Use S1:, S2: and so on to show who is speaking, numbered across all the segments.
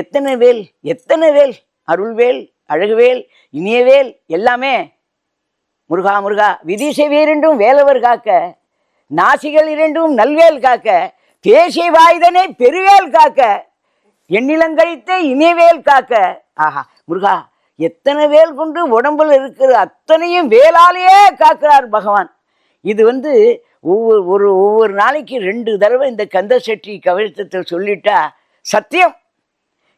S1: எத்தனை வேல் எத்தனை வேல்? அருள்வேல் அழகுவேல் இனியவேல் எல்லாமே. முருகா முருகா விதிசை இரண்டும் வேலவர் காக்க நாசிகள் இரண்டும் நல்வேல் காக்க தேசிய வாய்தனை பெருவேல் காக்க எண்ணிலங்கழித்த இனியவேல் காக்க. ஆஹா முருகா எத்தனை வேல் கொண்டு உடம்புல இருக்கிற அத்தனையும் வேலாலேயே காக்கிறார் பகவான். இது வந்து ஒவ்வொரு ஒரு ஒவ்வொரு நாளைக்கு ரெண்டு தடவை இந்த கந்த செட்டி கவிழ்த்தத்தில் சொல்லிட்டா சத்தியம்.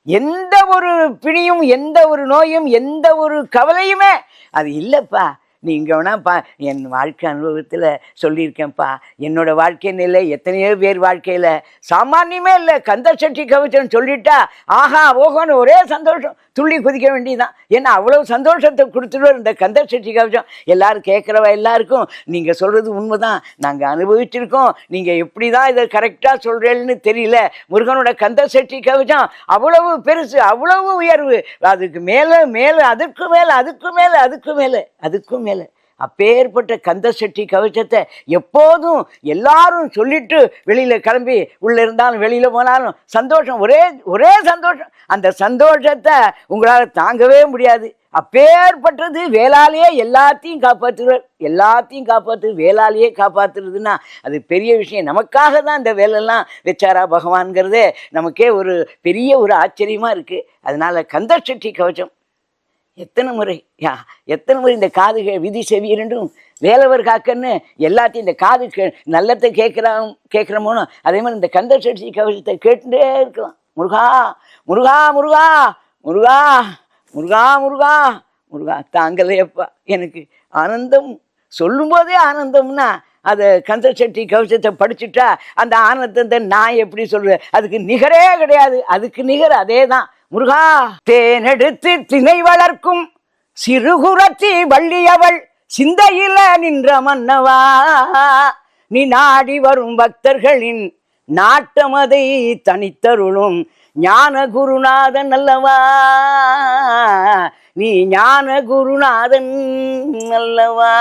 S1: எந்த ஒரு பிணியும் எந்த ஒரு நோயும் எந்த ஒரு கவலையுமே அது இல்லைப்பா. நீங்கள் வேணாப்பா என் வாழ்க்கை அனுபவத்தில் சொல்லியிருக்கேன்ப்பா. என்னோட வாழ்க்கை நிலை எத்தனையோ பேர் வாழ்க்கையில் சாமானியமே இல்லை. கந்த சட்டி கவிச்சன் சொல்லிட்டா ஆஹா ஓஹோன்னு ஒரே சந்தோஷம். துள்ளி குதிக்க வேண்டியதுதான். ஏன்னா அவ்வளோ சந்தோஷத்தை கொடுத்துருவார் இந்த கந்த சட்டி கவிச்சம் எல்லோரும் கேட்குறவ எல்லாருக்கும் நீங்கள் சொல்கிறது உண்மைதான். நாங்கள் அனுபவிச்சிருக்கோம். நீங்கள் எப்படி தான் இதை கரெக்டாக சொல்கிறேன்னு தெரியல. முருகனோட கந்த சட்டி கவிச்சம் அவ்வளவு பெருசு அவ்வளவு உயர்வு. அதுக்கு மேலே மேலே அதுக்கு மேலே அதுக்கு மேலே அதுக்கு மேலே அதுக்கும் மேலே. அப்பேற்பட்ட கந்த சட்டி கவச்சத்தை எப்போதும் எல்லாரும் சொல்லிட்டு வெளியில் கிளம்பி உள்ளே இருந்தாலும் வெளியில் போனாலும் சந்தோஷம் ஒரே ஒரே சந்தோஷம். அந்த சந்தோஷத்தை உங்களால் தாங்கவே முடியாது. அப்பேற்பட்டது வேளாலேயே எல்லாத்தையும் காப்பாற்றுவார் எல்லாத்தையும் காப்பாற்று வேளாலேயே காப்பாற்றுறதுன்னா அது பெரிய விஷயம். நமக்காக தான் இந்த வேலையெல்லாம் வச்சாரா பகவான்கிறதே நமக்கே ஒரு பெரிய ஒரு ஆச்சரியமாக இருக்குது அதனால் கந்த சட்டி கவச்சம் எத்தனை முறை யா எத்தனை முறை இந்த காது விதி செவி இரண்டும் வேலவர் காக்கன்னு எல்லாத்தையும் இந்த காது கே நல்லத்தை கேட்குறான் கேட்குறமோனோ அதே மாதிரி இந்த கந்த சட்சி கவசத்தை கேட்டுட்டே இருக்கலாம். முருகா முருகா முருகா முருகா முருகா முருகா முருகா தாங்கலையப்பா எனக்கு ஆனந்தம். சொல்லும்போதே ஆனந்தம்னா அதை கந்த சட்டி கவசத்தை படிச்சுட்டா அந்த ஆனந்தத்தை நான் எப்படி சொல்கிறேன் அதுக்கு நிகரே கிடையாது. அதுக்கு நிகர் அதே தான் முருகா தேனெடுத்து திணை வளர்க்கும் சிறுகுரத்தி வள்ளியவள் சிந்தையில நின்ற மன்னவா. நீ நாடி வரும் பக்தர்களின் நாட்டமதை தனித்தருளும் ஞான குருநாதன் அல்லவா? நீ ஞான குருநாதன் அல்லவா?